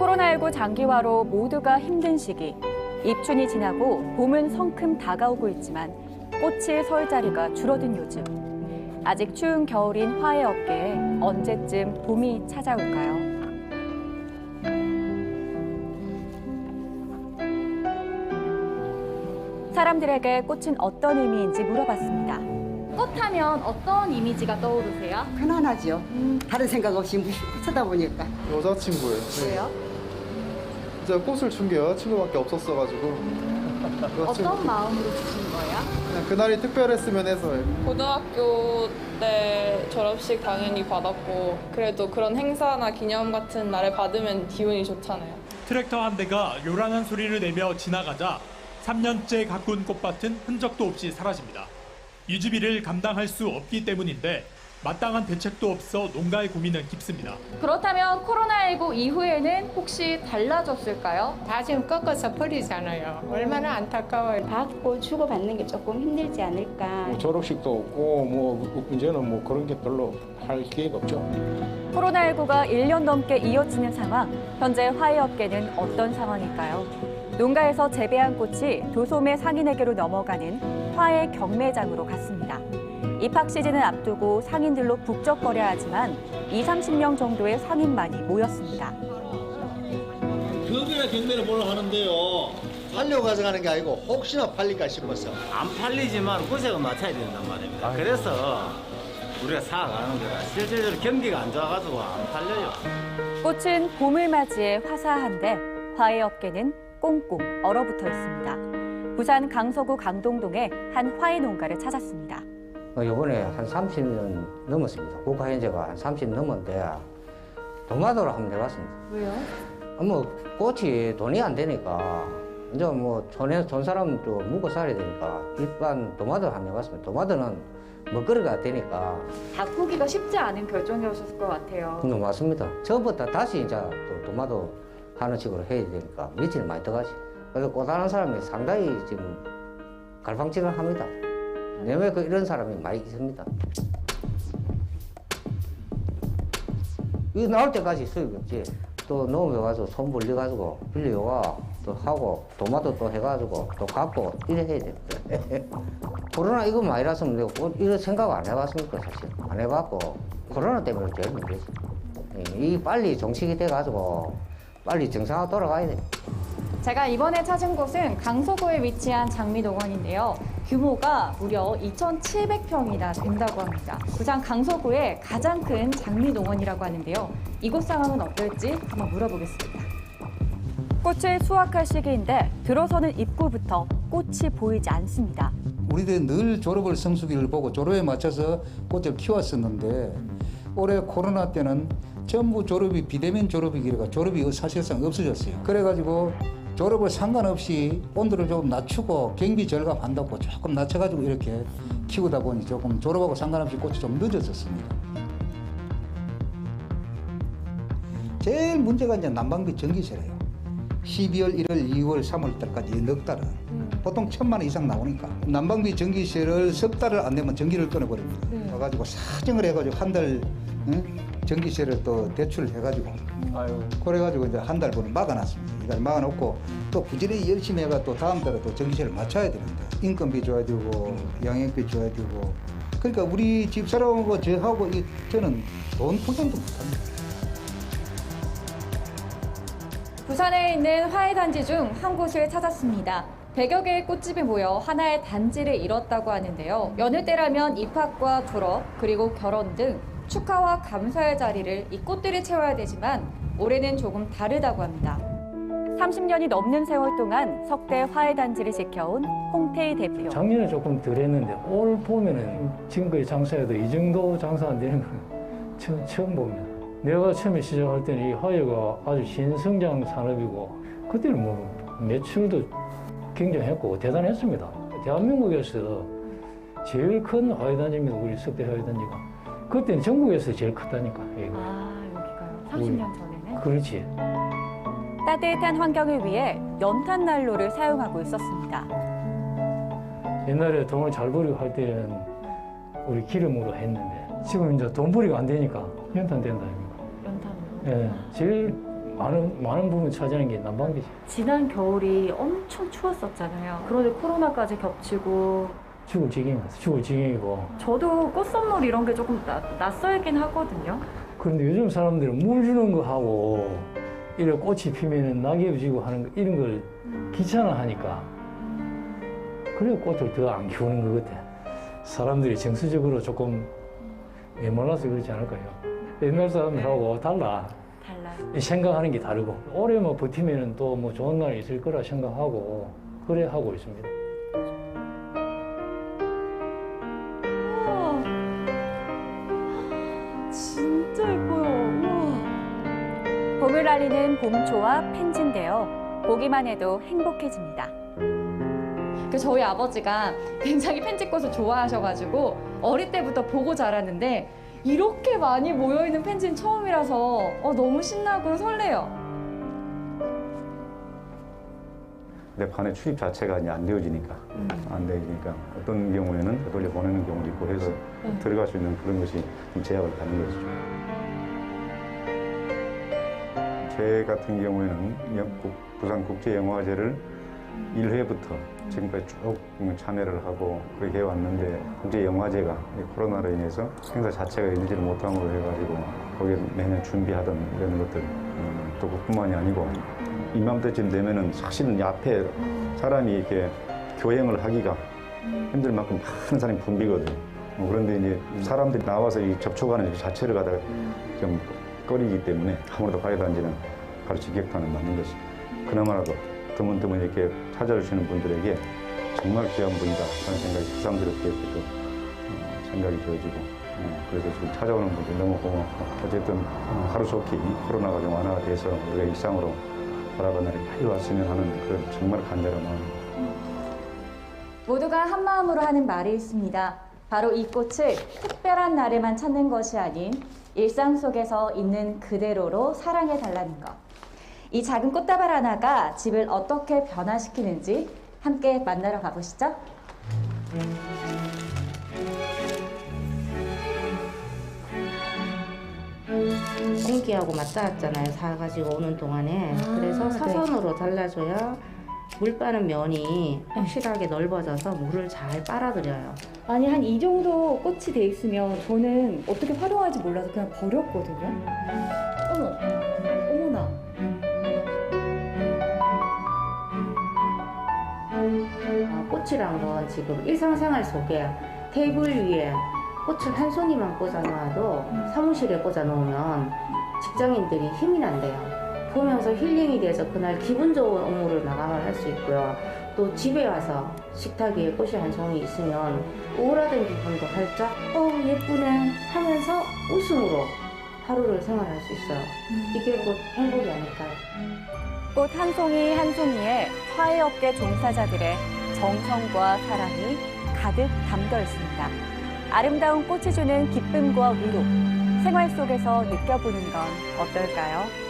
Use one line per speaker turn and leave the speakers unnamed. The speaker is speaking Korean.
코로나19 장기화로 모두가 힘든 시기. 입춘이 지나고 봄은 성큼 다가오고 있지만 꽃이 설 자리가 줄어든 요즘. 아직 추운 겨울인 화훼 업계에 언제쯤 봄이 찾아올까요? 사람들에게 꽃은 어떤 의미인지 물어봤습니다. 꽃하면 어떤 이미지가 떠오르세요?
편안하죠. 다른 생각 없이 무심코 쳐다보니까.
여자친구예요.
왜요?
제가 꽃을 준 게 여자친구밖에 없었어가지고 여자친구
마음으로 주신 거예요?
그냥 그날이 특별했으면 해서요.
고등학교 때 졸업식 당연히 받았고 그래도 그런 행사나 기념 같은 날에 받으면 기분이 좋잖아요.
트랙터 한 대가 요란한 소리를 내며 지나가자 3년째 가꾼 꽃밭은 흔적도 없이 사라집니다. 유지비를 감당할 수 없기 때문인데 마땅한 대책도 없어 농가의 고민은 깊습니다.
그렇다면 코로나19 이후에는 혹시 달라졌을까요?
다 지금 꺾어서 버리잖아요. 얼마나 안타까워요.
받고 주고 받는 게 조금 힘들지 않을까.
뭐 졸업식도 없고 뭐 이제는 뭐 그런 게 별로 할 기회가 없죠.
코로나19가 1년 넘게 이어지는 상황, 현재 화훼업계는 어떤 상황일까요? 농가에서 재배한 꽃이 도소매 상인에게로 넘어가는 화훼 경매장으로 갔습니다. 입학 시즌을 앞두고 상인들로 북적거려야 하지만 2, 30명 정도의 상인만이 모였습니다.
경매나 경매를 뭘 하는데요. 팔려 가져가는 게 아니고 혹시나 팔릴까 싶어서.
안 팔리지만 구색을 맞춰야 된단 말입니다. 그래서 우리가 사가는 거라 실질적으로 경기가 안 좋아가지고 안 팔려요.
꽃은 봄을 맞이해 화사한데 화훼업계는 꽁꽁 얼어붙어 있습니다. 부산 강서구 강동동의 한 화훼 농가를 찾았습니다.
어, 이번에 한 30년 넘었습니다. 국가 현재가 한 30 넘었는데 도마도를 한번 해봤습니다.
왜요?
어, 뭐 꽃이 돈이 안 되니까 이제 뭐 촌에 촌 사람도 묵고 살아야 되니까 일반 도마도 한번 해봤습니다. 도마도는 먹거리가 되니까
바꾸기가 쉽지 않은 결정이었을 것 같아요.
음, 맞습니다. 처음부터 다시 이제 또 도마도 하는 식으로 해야 되니까 며칠 많이 들어가지. 그래서 꽃하는 사람이 상당히 지금 갈팡질을 합니다. 내외 그 이런 사람이 많이 있습니다. 이거 나올 때까지 수입이 없지. 또 농업에 가서 손 벌려가지고 빌려가 또 하고 도마도 또 해가지고 또 갚고 이래 해야 됩니다. 코로나 이거 많이 났으면 내가 꼭 이런 생각 안 해봤으니까 사실 안 해봤고 코로나 때문에 제일 문제지. 이 빨리 정식이 돼가지고 빨리 정상화 돌아가야 돼.
제가 이번에 찾은 곳은 강서구에 위치한 장미농원인데요. 규모가 무려 2,700평이나 된다고 합니다. 부산 강서구의 가장 큰 장미농원이라고 하는데요. 이곳 상황은 어떨지 한번 물어보겠습니다. 꽃을 수확할 시기인데 들어서는 입구부터 꽃이 보이지 않습니다.
우리들이 늘 졸업을 성수기를 보고 졸업에 맞춰서 꽃을 키웠었는데 올해 코로나 때는 전부 졸업이 비대면 졸업이기가 졸업이 사실상 없어졌어요. 그래가지고 졸업을 상관없이 온도를 조금 낮추고 경비 절감한다고 조금 낮춰가지고 이렇게 키우다 보니 조금 졸업하고 상관없이 꽃이 좀 늦어졌습니다. 제일 문제가 이제 난방비 전기세래요. 12월, 1월, 2월, 3월 달까지 넉 달은 보통 천만 원 이상 나오니까 난방비 전기세를 석 달을 안 내면 전기를 끊어버립니다. 그래가지고 사정을 해가지고 한달 전기세를 또 대출을 해가지고
아유.
그래가지고 이제 한 달 분을 막아놨습니다. 이걸 막아놓고 또 부지런히 열심히 해가 또 다음 달에 또 전기세를 맞춰야 되는데 인건비 줘야 되고 양육비 줘야 되고 그러니까 우리 집사람하고 저하고 이 저는 돈 포장도 못합니다.
부산에 있는 화훼 단지 중 한 곳을 찾았습니다. 100여 개의 꽃집이 모여 하나의 단지를 이뤘다고 하는데요. 여느 때라면 입학과 졸업, 그리고 결혼 등 축하와 감사의 자리를 이 꽃들이 채워야 되지만 올해는 조금 다르다고 합니다. 30년이 넘는 세월 동안 석대 화훼 단지를 지켜온 홍태희 대표.
작년에 조금 덜 했는데 올 보면은 지금까지 장사해도 이 정도 장사 안 되는 건 처음, 처음 봅니다. 내가 처음에 시작할 때는 이 화훼가 아주 신성장 산업이고 그때는 뭐 매출도 굉장했고 대단했습니다. 대한민국에서 제일 큰 화훼 단지입니다. 우리 석대 화훼 단지가. 그때는 전국에서 제일 컸다니까. 여기가.
아, 여기가요? 30년 전에는?
그렇지.
따뜻한 환경을 위해 연탄 난로를 사용하고 있었습니다.
옛날에 돈을 잘 벌이고 할 때는 우리 기름으로 했는데 지금 이제 돈 벌이가 안 되니까 연탄 된다. 이거.
연탄으로.
예, 제일 많은 많은 부분 차지하는 게 난방비지.
지난 겨울이 엄청 추웠었잖아요. 그런데 코로나까지 겹치고
죽을 지경이었어. 죽을 지경이고.
저도 꽃 선물 이런 게 조금 나, 낯설긴 하거든요.
그런데 요즘 사람들은 물 주는 거 하고 이래 꽃이 피면은 낙엽 지고 하는 거 이런 걸 귀찮아하니까 그래 꽃을 더 안 키우는 것 같아. 사람들이 정서적으로 조금 메말라서 그렇지 않을까요? 옛날 사람들하고 달라.
달라.
이 생각하는 게 다르고 오래만 버티면은 또 뭐 좋은 날 있을 거라 생각하고 그래 하고 있습니다.
알리는 봄초와 펜지인데요. 보기만 해도 행복해집니다. 그 저희 아버지가 굉장히 펜지꽃을 좋아하셔가지고 어릴 때부터 보고 자랐는데 이렇게 많이 모여있는 펜지는 처음이라서 어, 너무 신나고 설레요.
내 판에 출입 자체가 이제 안 되어지니까 안 되니까 어떤 경우에는 돌려 보내는 경우도 있고 해서 들어갈 수 있는 그런 것이 좀 제약을 갖는 것이죠. 제 같은 경우에는 영국 부산 국제영화제를 1회부터 지금까지 쭉 참여를 하고 그렇게 해왔는데 국제영화제가 이 코로나로 인해서 행사 자체가 열리지를 못함으로 해가지고 거기에 매년 준비하던 이런 것들 음, 또 그뿐만이 아니고 이맘때쯤 되면은 사실은 이 앞에 사람이 이렇게 교행을 하기가 힘들 만큼 많은 사람이 붐비거든. 어, 그런데 이제 사람들이 나와서 이 접촉하는 이 자체를 갖다가 좀 꺼리기 때문에 아무래도 과외단지는 가르치 격타는 맞는 것이. 그나마라도 드문드문 이렇게 찾아주시는 분들에게 정말 귀한 분이다 하는 생각이 새삼스럽게 또 어, 생각이 되어지고 어, 그래서 지금 찾아오는 분들 너무 고맙고 어쨌든 어, 하루속히 이 코로나가 좀 완화가 돼서 우리가 일상으로 돌아가는 날이 빨리 왔으면 하는 그런 정말 간절한 마음.
모두가 한 마음으로 하는 말이 있습니다. 바로 이 꽃을 특별한 날에만 찾는 것이 아닌 일상 속에서 있는 그대로로 사랑해 달라는 것. 이 작은 꽃다발 하나가 집을 어떻게 변화시키는지 함께 만나러 가보시죠.
공기하고 맞닿았잖아요 사가지고 오는 동안에. 그래서 사선으로 잘라줘야 물 빠는 면이 확실하게 넓어져서 물을 잘 빨아들여요.
아니 한 이 정도 꽃이 돼 있으면 저는 어떻게 활용할지 몰라서 그냥 버렸거든요. 어머, 어머나.
아, 꽃이란 건 지금 일상생활 속에 테이블 위에 꽃을 한 송이만 꽂아 놓아도 사무실에 꽂아 놓으면 직장인들이 힘이 난대요. 보면서 힐링이 돼서 그날 기분 좋은 업무를 마감을 할 수 있고요. 또 집에 와서 식탁 위에 꽃이 한 송이 있으면 우울하던 기분도 활짝 어 예쁘네 하면서 웃음으로 하루를 생활할 수 있어요. 이게 곧 행복이 아닐까요?
꽃 한 송이 한 송이에 화훼업계 종사자들의 정성과 사랑이 가득 담겨 있습니다. 아름다운 꽃이 주는 기쁨과 위로, 생활 속에서 느껴보는 건 어떨까요?